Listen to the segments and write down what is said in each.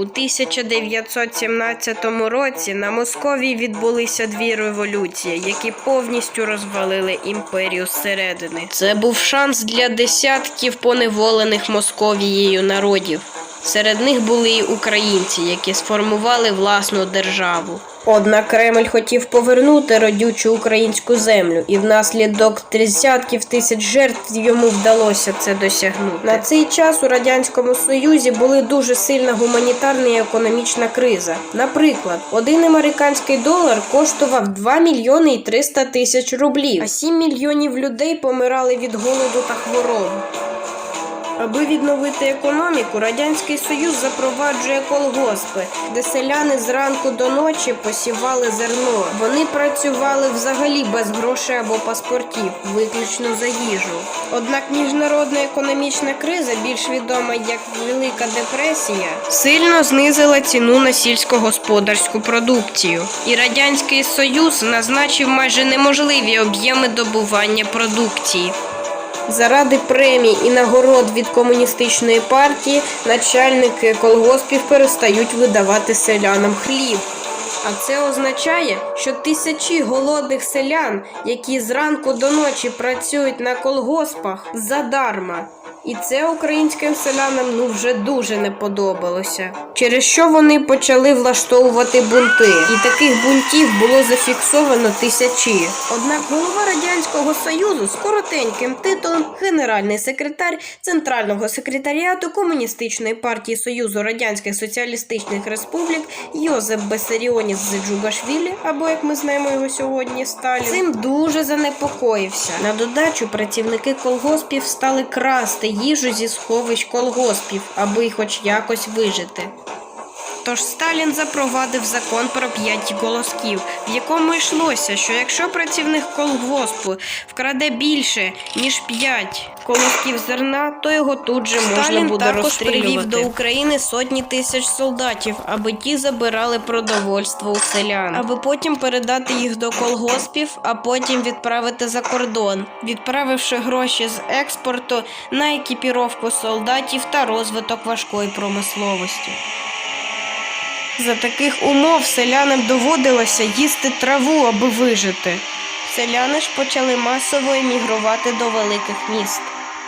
У 1917 році на Московії відбулися дві революції, які повністю розвалили імперію зсередини. Це був шанс для десятків поневолених Московією народів. Серед них були і українці, які сформували власну державу. Однак Кремль хотів повернути родючу українську землю, і внаслідок десятків тисяч жертв йому вдалося це досягнути. На цей час у радянському союзі були дуже сильна гуманітарна і економічна криза. Наприклад, один американський долар коштував 2 мільйони і 300 тисяч рублів, а 7 мільйонів людей помирали від голоду та хвороб. Аби відновити економіку, Радянський Союз запроваджує колгоспи, де селяни зранку до ночі посівали зерно. Вони працювали взагалі без грошей або паспортів, виключно за їжу. Однак міжнародна економічна криза, більш відома як Велика депресія, сильно знизила ціну на сільськогосподарську продукцію. І Радянський Союз назначив майже неможливі об'єми добування продукції. Заради премій і нагород від комуністичної партії начальники колгоспів перестають видавати селянам хліб. А це означає, що тисячі голодних селян, які зранку до ночі працюють на колгоспах, задарма. І це українським селянам ну вже дуже не подобалося. Через що вони почали влаштовувати бунти, і таких бунтів було зафіксовано тисячі. Однак голова радянського союзу з коротеньким титулом генеральний секретар Центрального секретаріату комуністичної партії Союзу Радянських Соціалістичних Республік Йозеф Бесаріоніс Зеджугашвілі, або як ми знаємо його сьогодні, Сталін, цим дуже занепокоївся. На додачу працівники колгоспів стали красти їжу зі сховищ колгоспів, аби хоч якось вижити. Тож Сталін запровадив закон про п'ять голосків, в якому йшлося, що якщо працівник колгоспу вкраде більше ніж п'ять колосків зерна, то його тут же можна Сталін буде також розстрілювати. привів до України сотні тисяч солдатів, аби ті забирали продовольство у селян, аби потім передати їх до колгоспів, а потім відправити за кордон, відправивши гроші з експорту на екіпіровку солдатів та розвиток важкої промисловості. За таких умов селянам доводилося їсти траву, аби вижити. Селяни ж почали масово емігрувати до великих міст.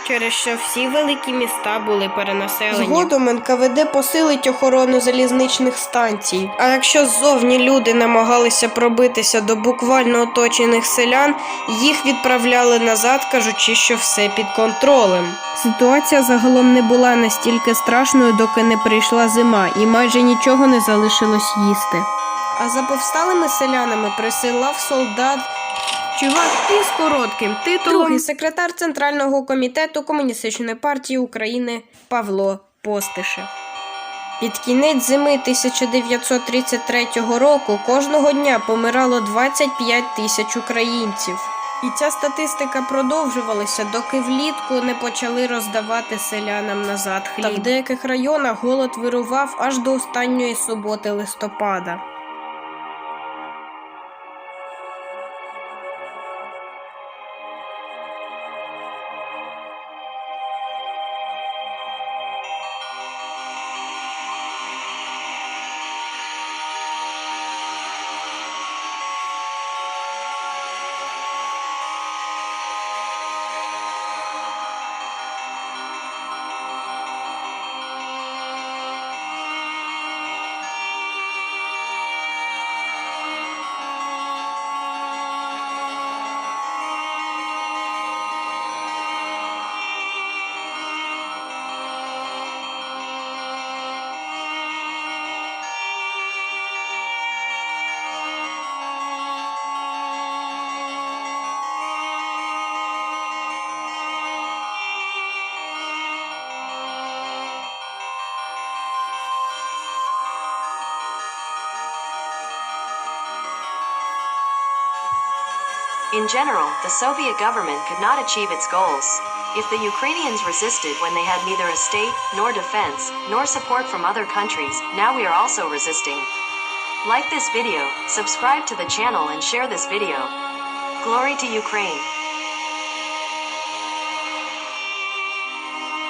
Через що всі великі міста були перенаселені. Згодом НКВД посилить охорону залізничних станцій. А якщо ззовні люди намагалися пробитися до буквально оточених селян, їх відправляли назад, кажучи, що все під контролем. Ситуація загалом не була настільки страшною, доки не прийшла зима, і майже нічого не залишилось їсти. А за повсталими селянами присилав солдат Чувак, ти з коротким титулом. Другий секретар Центрального комітету Комуністичної партії України Павло Постишев. Під кінець зими 1933 року кожного дня помирало 25 тисяч українців. І ця статистика продовжувалася, доки влітку не почали роздавати селянам назад хліб. Та в деяких районах голод вирував аж до останньої суботи листопада. In general, the Soviet government could not achieve its goals. If the Ukrainians resisted when they had neither a state, nor defense, nor support from other countries, now we are also resisting. Like this video, subscribe to the channel and share this video. Glory to Ukraine!